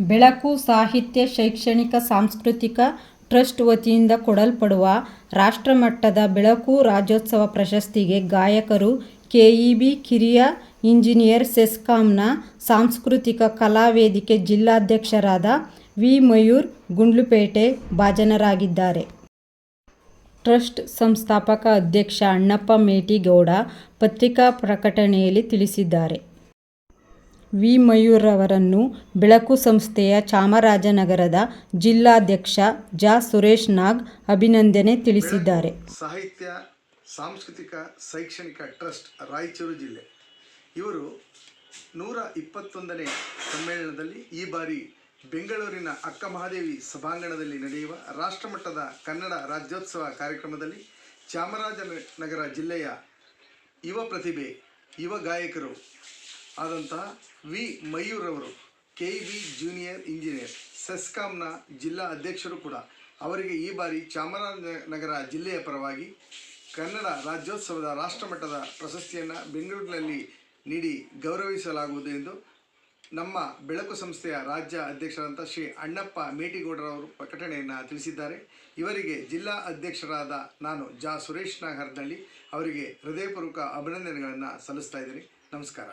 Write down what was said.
ಬೆಳಕು, ಸಾಹಿತ್ಯ, ಶೈಕ್ಷಣಿಕ, ಸಾಂಸ್ಕೃತಿಕ ಟ್ರಸ್ಟ್ ವತಿಯಿಂದ ಕೊಡಲ್ಪಡುವ ರಾಷ್ಟ್ರಮಟ್ಟದ ಬೆಳಕು ರಾಜ್ಯೋತ್ಸವ ಪ್ರಶಸ್ತಿಗೆ ಗಾಯಕರು ಕೆಇಬಿ ಕಿರಿಯ ಇಂಜಿನಿಯರ್ ಸೆಸ್ಕಾಂನ ಸಾಂಸ್ಕೃತಿಕ ಕಲಾ ವೇದಿಕೆ ಜಿಲ್ಲಾಧ್ಯಕ್ಷರಾದ ವಿ. ಮಯೂರ್ ಗುಂಡ್ಲುಪೇಟೆ ಭಾಜನರಾಗಿದ್ದಾರೆ. ಟ್ರಸ್ಟ್ ಸಂಸ್ಥಾಪಕ ಅಧ್ಯಕ್ಷ ಅಣ್ಣಪ್ಪ ಮೇಟಿಗೌಡ ಪತ್ರಿಕಾ ಪ್ರಕಟಣೆಯಲ್ಲಿ ತಿಳಿಸಿದ್ದಾರೆ. ವಿ. ಮಯೂರ್ ಅವರನ್ನು ಬೆಳಕು ಸಂಸ್ಥೆಯ ಚಾಮರಾಜನಗರದ ಜಿಲ್ಲಾಧ್ಯಕ್ಷ ಜಾ. ಸುರೇಶ್ ನಾಗ್ ಅಭಿನಂದನೆ ತಿಳಿಸಿದ್ದಾರೆ. ಸಾಹಿತ್ಯ, ಸಾಂಸ್ಕೃತಿಕ, ಶೈಕ್ಷಣಿಕ ಟ್ರಸ್ಟ್ ರಾಯಚೂರು ಜಿಲ್ಲೆ. ಇವರು ನೂರ ಇಪ್ಪತ್ತೊಂದನೇ ಸಮ್ಮೇಳನದಲ್ಲಿ ಈ ಬಾರಿ ಬೆಂಗಳೂರಿನ ಅಕ್ಕ ಮಹಾದೇವಿ ಸಭಾಂಗಣದಲ್ಲಿ ನಡೆಯುವ ರಾಷ್ಟ್ರಮಟ್ಟದ ಕನ್ನಡ ರಾಜ್ಯೋತ್ಸವ ಕಾರ್ಯಕ್ರಮದಲ್ಲಿ ಚಾಮರಾಜನಗರ ಜಿಲ್ಲೆಯ ಯುವ ಪ್ರತಿಭೆ, ಯುವ ಗಾಯಕರು ಆದಂತಹ ವಿ ಮಯೂರ್ ಅವರು ಕೆ ಬಿ ಜೂನಿಯರ್ ಇಂಜಿನಿಯರ್, ಸೆಸ್ಕಾಂನ ಜಿಲ್ಲಾ ಅಧ್ಯಕ್ಷರು ಕೂಡ. ಅವರಿಗೆ ಈ ಬಾರಿ ಚಾಮರಾಜನಗರ ಜಿಲ್ಲೆಯ ಪರವಾಗಿ ಕನ್ನಡ ರಾಜ್ಯೋತ್ಸವದ ರಾಷ್ಟ್ರಮಟ್ಟದ ಪ್ರಶಸ್ತಿಯನ್ನು ಬೆಂಗಳೂರಿನಲ್ಲಿ ನೀಡಿ ಗೌರವಿಸಲಾಗುವುದು ಎಂದು ನಮ್ಮ ಬೆಳಕು ಸಂಸ್ಥೆಯ ರಾಜ್ಯ ಅಧ್ಯಕ್ಷರಂತ ಶ್ರೀ ಅಣ್ಣಪ್ಪ ಮೇಟಿಗೌಡರವರು ಪ್ರಕಟಣೆಯನ್ನು ತಿಳಿಸಿದ್ದಾರೆ. ಇವರಿಗೆ ಜಿಲ್ಲಾ ಅಧ್ಯಕ್ಷರಾದ ನಾನು ಜಾ ಸುರೇಶ್ ನಾಗರ್ನಳ್ಳಿ ಅವರಿಗೆ ಹೃದಯಪೂರ್ವಕ ಅಭಿನಂದನೆಗಳನ್ನು ಸಲ್ಲಿಸ್ತಾ ಇದ್ದೀನಿ. ನಮಸ್ಕಾರ.